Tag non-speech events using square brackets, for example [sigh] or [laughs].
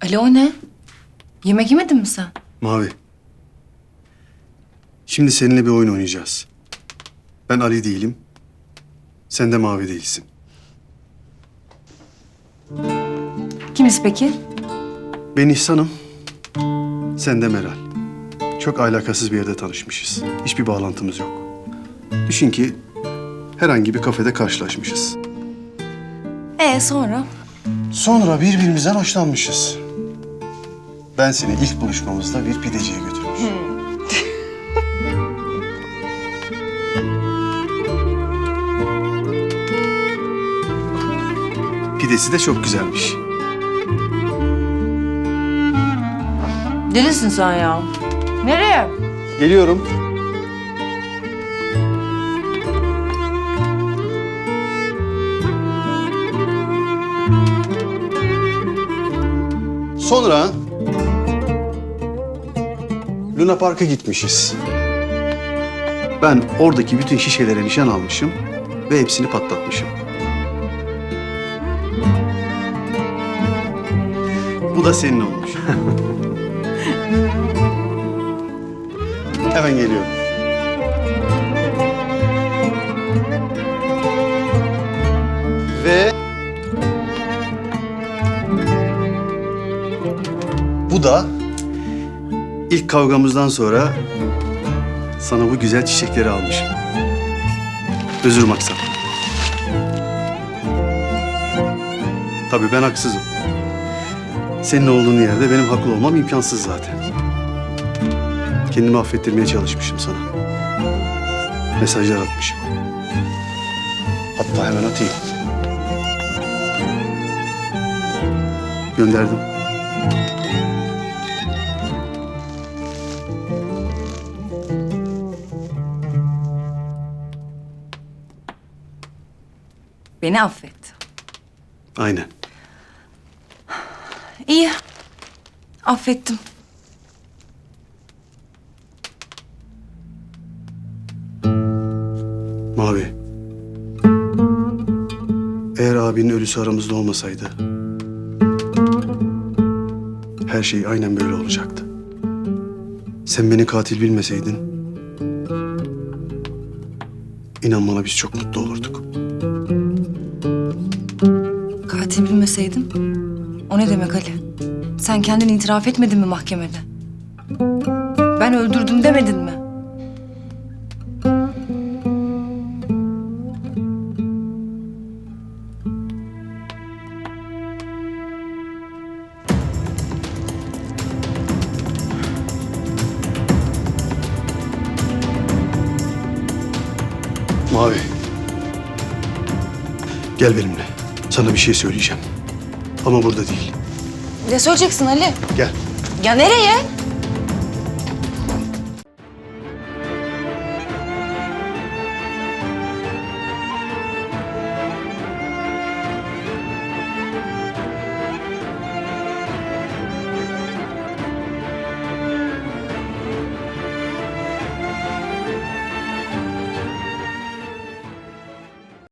Ali o ne? Yemek yemedin mi sen? Mavi. Şimdi seninle bir oyun oynayacağız. Ben Ali değilim. Sen de Mavi değilsin. Kimiz peki? Ben İhsan'ım. Sen de Meral. Çok alakasız bir yerde tanışmışız. Hiçbir bağlantımız yok. Düşün ki herhangi bir kafede karşılaşmışız. Ee sonra? Sonra birbirimizden hoşlanmışız. Ben seni ilk buluşmamızda bir pideciye götürmüşüm. [laughs] Pidesi de çok güzelmiş. Delisin sen ya. Nereye? Geliyorum. Sonra Luna Park'a gitmişiz. Ben oradaki bütün şişelere nişan almışım ve hepsini patlatmışım. Bu da senin olmuş. [laughs] Hemen geliyorum. Ve bu da ilk kavgamızdan sonra sana bu güzel çiçekleri almışım. Özür maksat. Tabii ben haksızım. Senin olduğun yerde benim haklı olmam imkansız zaten. Kendimi affettirmeye çalışmışım sana. Mesajlar atmışım. Hatta hemen atayım. Gönderdim. Beni affet. Aynen. İyi. Affettim. Mavi. Eğer abinin ölüsü aramızda olmasaydı... ...her şey aynen böyle olacaktı. Sen beni katil bilmeseydin... ...inan bana biz çok mutlu olurduk. Katil bilmeseydim. O ne demek Ali? Sen kendin itiraf etmedin mi mahkemede? Ben öldürdüm demedin mi? Mavi. Gel benimle. Sana bir şey söyleyeceğim. Ama burada değil. Ne söyleyeceksin Ali? Gel. Ya nereye?